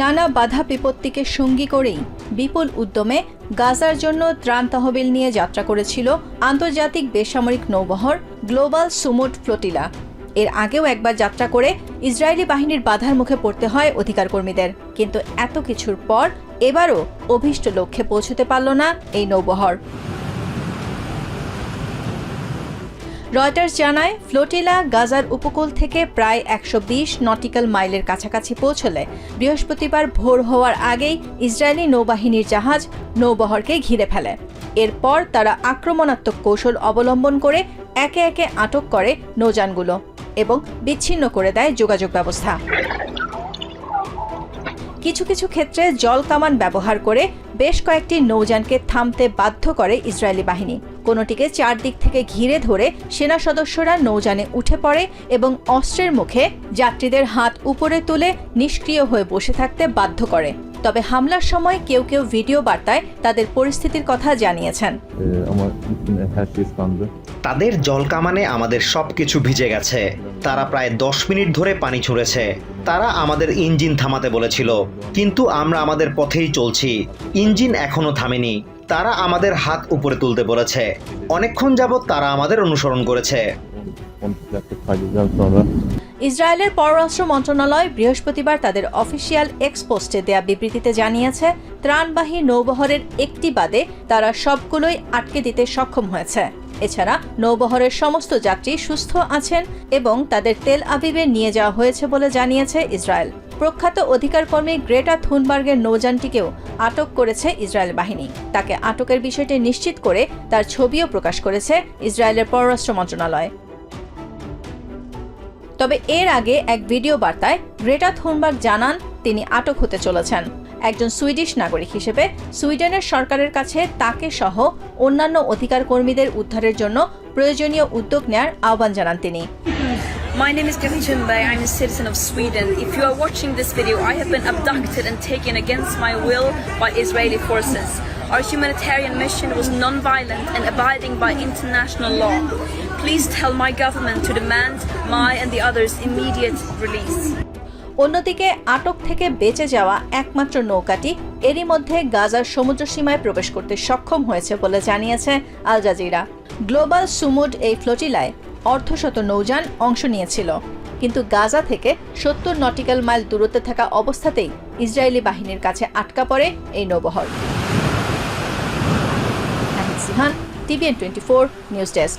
নানা বাধা বিপত্তিকে সঙ্গী করেই বিপুল উদ্যমে গাজার জন্য ত্রাণ তহবিল নিয়ে যাত্রা করেছিল আন্তর্জাতিক বেসামরিক নৌবহর গ্লোবাল সুমুট ফ্লোটিলা। এর আগেও একবার যাত্রা করে ইসরায়েলি বাহিনীর বাধার মুখে পড়তে হয় অধিকার কর্মীদের কিন্তু এত কিছুর পর এবারও অভীষ্ট লক্ষ্যে পৌঁছতে পারল না এই নৌবহর। রয়টার্স জানায়, ফ্লোটিলা গাজার উপকূল থেকে প্রায় একশো বিশ নটিক্যাল মাইলের কাছাকাছি পৌঁছলে বৃহস্পতিবার ভোর হওয়ার আগেই ইসরায়েলি নৌবাহিনীর জাহাজ নৌবহরকে ঘিরে ফেলে। এরপর তারা আক্রমণাত্মক কৌশল অবলম্বন করে একে একে আটক করে নৌযানগুলো এবং বিচ্ছিন্ন করে দেয় যোগাযোগ ব্যবস্থা। কিছু কিছু ক্ষেত্রে জল কামান ব্যবহার করে বেশ কয়েকটি নৌযানকে থামতে বাধ্য করে ইসরায়েলি বাহিনী। কোনোটিকে চারদিক থেকে ঘিরে ধরে সেনা সদস্যরা নৌযানে উঠে পড়ে এবং অস্ত্রের মুখে যাত্রীদের হাত উপরে তুলে নিষ্ক্রিয় হয়ে বসে থাকতে বাধ্য করে। তবে হামলার সময় কেউ কেউ ভিডিও বার্তায় তাদের পরিস্থিতির কথা জানিয়েছেন। Ee, জল. তাদের জলকামানে আমাদের সব কিছু ভিজে গেছে। তারা প্রায় দশ মিনিট ধরে পানি ছুঁড়েছে। তারা আমাদের ইঞ্জিন থামাতে বলেছিল কিন্তু আমরা আমাদের পথেই চলছি। ইঞ্জিন এখনও থামেনি। তারা আমাদের হাত উপরে তুলতে বলেছে। অনেকক্ষণ যাবৎ তারা আমাদের অনুসরণ করেছে. ইসরায়েলের পররাষ্ট্র মন্ত্রণালয় বৃহস্পতিবার তাদের অফিসিয়াল এক্স পোস্টে দেয়া বিবৃতিতে জানিয়েছে ত্রাণবাহী নৌবহরের একটি বাদে তারা সবগুলোই আটকে দিতে সক্ষম হয়েছে। এছাড়া নৌবহরের সমস্ত যাত্রী সুস্থ আছেন এবং তাদের তেল আবিবে নিয়ে যাওয়া হয়েছে বলে জানিয়েছে ইসরায়েল। প্রখ্যাত অধিকার কর্মী গ্রেটা থুনবার্গের নৌযানটিকেও আটক করেছে ইসরায়েল বাহিনী। তাকে আটকের বিষয়টি নিশ্চিত করে তার ছবিও প্রকাশ করেছে ইসরায়েলের পররাষ্ট্র মন্ত্রণালয়। তবে এর আগে এক ভিডিও বার্তায় গ্রেটা থুনবার্গ জানান তিনি আটক হতে চলেছেন। একজন সুইডিশ নাগরিক হিসেবে সুইডেনের সরকারের কাছে তাকে সহ অন্যান্য অধিকার কর্মীদের উদ্ধারের জন্য প্রয়োজনীয় উদ্যোগ নেয়ার আহ্বান জানান তিনি My name is Greta Thunberg. I'm a citizen of Sweden. If you are watching this video, I have been abducted and taken against my will by Israeli forces. Our humanitarian mission was non-violent and abiding by international law. Please tell my government to demand my and the others' immediate release. অন্যদিকে আটক থেকে বেঁচে যাওয়া একমাত্র নৌকাটি এরই মধ্যে গাজার সমুদ্র সীমায় প্রবেশ করতে সক্ষম হয়েছে বলে জানিয়েছে আল জাজিরা। গ্লোবাল সুমুড এই ফ্লোটিলায় অর্ধশত নৌযান অংশ নিয়েছিল। কিন্তু গাজা থেকে সত্তর নটিক্যাল মাইল দূরত্বে থাকা অবস্থাতেই ইসরায়েলি বাহিনীর কাছে আটকা পড়ে এই নৌবহর। TVN twenty four news desk.